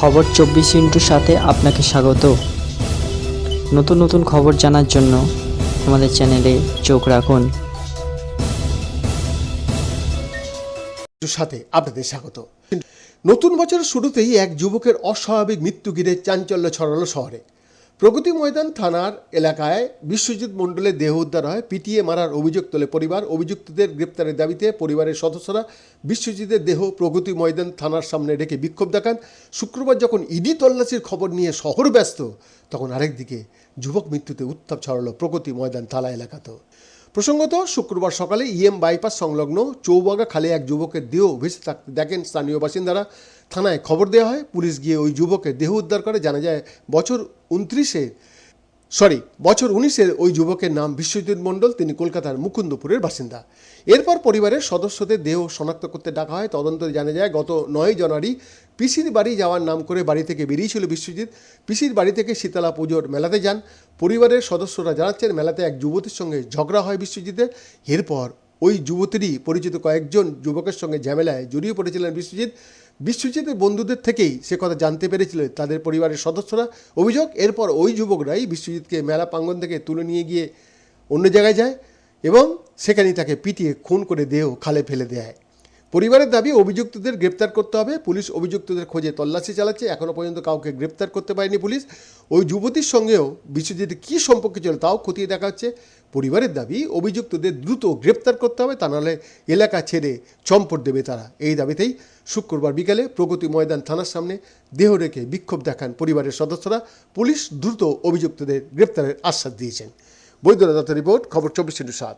খবর চব্বিশ ইন্টুর সাথে আপনাকে স্বাগত। নতুন নতুন খবর জানার জন্য আমাদের চ্যানেলে চোখ রাখুন। সাথে আপনাদের স্বাগত। নতুন বছরের শুরুতেই এক যুবকের অস্বাভাবিক মৃত্যু ঘিরে চাঞ্চল্য ছড়ালো শহরে। প্রগতি ময়দান থানার এলাকায় বিশ্বজিৎ মণ্ডলের দেহ উদ্ধার হয়। পিটিয়ে মারার অভিযোগ তোলে পরিবার। অভিযুক্তদের গ্রেপ্তারের দাবিতে পরিবারের সদস্যরা বিশ্বজিতের দেহ প্রগতি ময়দান থানার সামনে রেখে বিক্ষোভ দেখান। শুক্রবার যখন ইডি তল্লাশির খবর নিয়ে শহর ব্যস্ত, তখন আরেকদিকে যুবক মৃত্যুতে উত্তাপ ছড়ালো প্রগতি ময়দান থানা এলাকাতেও। প্রসঙ্গত, শুক্রবার সকালে ইএম বাইপাস সংলগ্ন চৌবাগা খালে এক যুবকের দেহ ভেসে থাকতে দেখেন স্থানীয় বাসিন্দারা। থানায় খবর দেওয়া হয়, পুলিশ গিয়ে ওই যুবকের দেহ উদ্ধার করে। জানা যায়, বছর উনত্রিশে, সরি, বছর উনিশের ওই যুবকের নাম বিশ্বজিৎ মণ্ডল, তিনি কলকাতার মুকুন্দপুরের বাসিন্দা। এরপর পরিবারের সদস্যদের দেহ শনাক্ত করতে ডাকা হয়। তদন্তে জানা যায়, গত নয় জানুয়ারি পিসির বাড়ি যাওয়ার নাম করে বাড়ি থেকে বেরিয়েছিল বিশ্বজিৎ। পিসির বাড়ি থেকে শীতলা পুজোর মেলাতে যান। পরিবারের সদস্যরা জানাচ্ছেন, মেলাতে এক যুবতীর সঙ্গে ঝগড়া হয় বিশ্বজিতের। এরপর ওই যুবতীরই পরিচিত কয়েকজন যুবকের সঙ্গে ঝামেলায় জড়িয়ে পড়েছিলেন বিশ্বজিৎ। বিশ্বজিতের বন্ধুদের থেকেই সে কথা জানতে পেরেছিল তাদের পরিবারের সদস্যরা। অভিযোগ, এরপর ওই যুবকরাই বিশ্বজিৎকে মেলা প্রাঙ্গন থেকে তুলে নিয়ে গিয়ে অন্য জায়গায় যায় এবং সেখানেই তাকে পিটিয়ে, খুন করে দেহ খালে ফেলে দেয়। পরিবারের দাবি, অভিযুক্তদের গ্রেপ্তার করতে হবে। পুলিশ অভিযুক্তদের খোঁজে তল্লাশি চালাচ্ছে। এখনও পর্যন্ত কাউকে গ্রেপ্তার করতে পারেনি পুলিশ। ওই যুবতীর সঙ্গেও বিশ্বজিতের কী সম্পর্ক ছিল তাও খতিয়ে দেখা হচ্ছে। পরিবারের দাবি, অভিযুক্তদের দ্রুত গ্রেপ্তার করতে হবে, তা নাহলে এলাকা ছেড়ে চম্পট দেবে তারা। এই দাবিতেই শুক্রবার বিকেলে প্রগতি ময়দান থানার সামনে দেহ রেখে বিক্ষোভ দেখান পরিবারের সদস্যরা। পুলিশ দ্রুত অভিযুক্তদের গ্রেপ্তারের আশ্বাস দিয়েছেন। বৈদ্যনাথ রিপোর্ট, খবর চব্বিশ সাত।